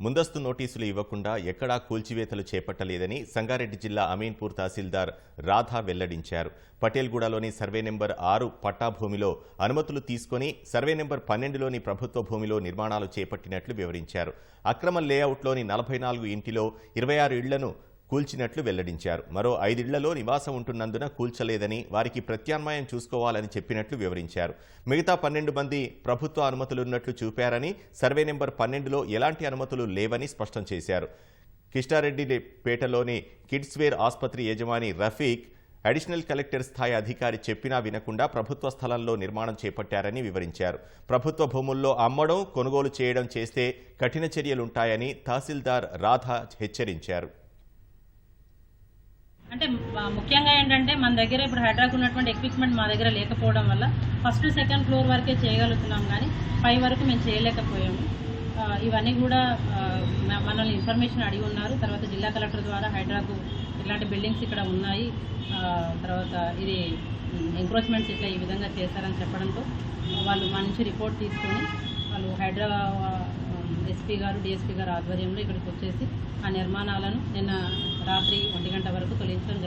ముందస్తు నోటీసులు ఇవ్వకుండా ఎక్కడా కూల్చివేతలు చేపట్టలేదని సంగారెడ్డి జిల్లా అమీన్పూర్ తహసీల్దార్ రాధా వెల్లడించారు. పటేల్గూడలోని సర్వే నెంబర్ ఆరు పట్టా భూమిలో అనుమతులు తీసుకొని సర్వే నెంబర్ పన్నెండులోని ప్రభుత్వ భూమిలో నిర్మాణాలు చేపట్టినట్లు వివరించారు. అక్రమ లేఅవుట్లోని నలభై నాలుగు ఇంటిలో ఇరవై ఆరు ఇళ్ళను కూల్చినట్లు వెల్లడించారు. మరో ఐదిళ్ళలో నివాసం ఉంటున్నందున కూల్చలేదని వారికి ప్రత్యామ్నాయం చూసుకోవాలని చెప్పినట్లు వివరించారు. మిగతా పన్నెండు మంది ప్రభుత్వ అనుమతులున్నట్లు చూపారని సర్వే నెంబర్ పన్నెండులో ఎలాంటి అనుమతులు లేవని స్పష్టం చేశారు. కిష్టారెడ్డి పేటలోని కిడ్స్వేర్ ఆసుపత్రి యజమాని రఫీక్ అడిషనల్ కలెక్టర్ స్థాయి అధికారి చెప్పినా వినకుండా ప్రభుత్వ స్థలంలో నిర్మాణం చేపట్టారని వివరించారు. ప్రభుత్వ భూముల్లో అమ్మడం కొనుగోలు చేయడం చేస్తే కఠిన చర్యలుంటాయని తహసీల్దార్ రాధ హెచ్చరించారు. అంటే ముఖ్యంగా ఏంటంటే మన దగ్గర ఇప్పుడు హైడ్రాక్ ఉన్నటువంటి ఎక్విప్మెంట్ మా దగ్గర లేకపోవడం వల్ల ఫస్ట్ సెకండ్ ఫ్లోర్ వరకే చేయగలుగుతున్నాం కానీ పై వరకు మేము చేయలేకపోయాము. ఇవన్నీ కూడా మనల్ని ఇన్ఫర్మేషన్ అడిగి ఉన్నారు. తర్వాత జిల్లా కలెక్టర్ ద్వారా హైడ్రాకు ఇలాంటి బిల్డింగ్స్ ఇక్కడ ఉన్నాయి. తర్వాత ఇది ఎంక్రోచ్మెంట్స్ ఇట్లా ఈ విధంగా చేశారని చెప్పడంతో వాళ్ళు మా నుంచి రిపోర్ట్ తీసుకొని వాళ్ళు హైడ్రా ఎస్పీ గారు డిఎస్పీ గారు ఆధ్వర్యంలో ఇక్కడికి వచ్చేసి ఆ నిర్మాణాలను నిన్న రాత్రి ఒంటి గంట వరకు తొలగించడం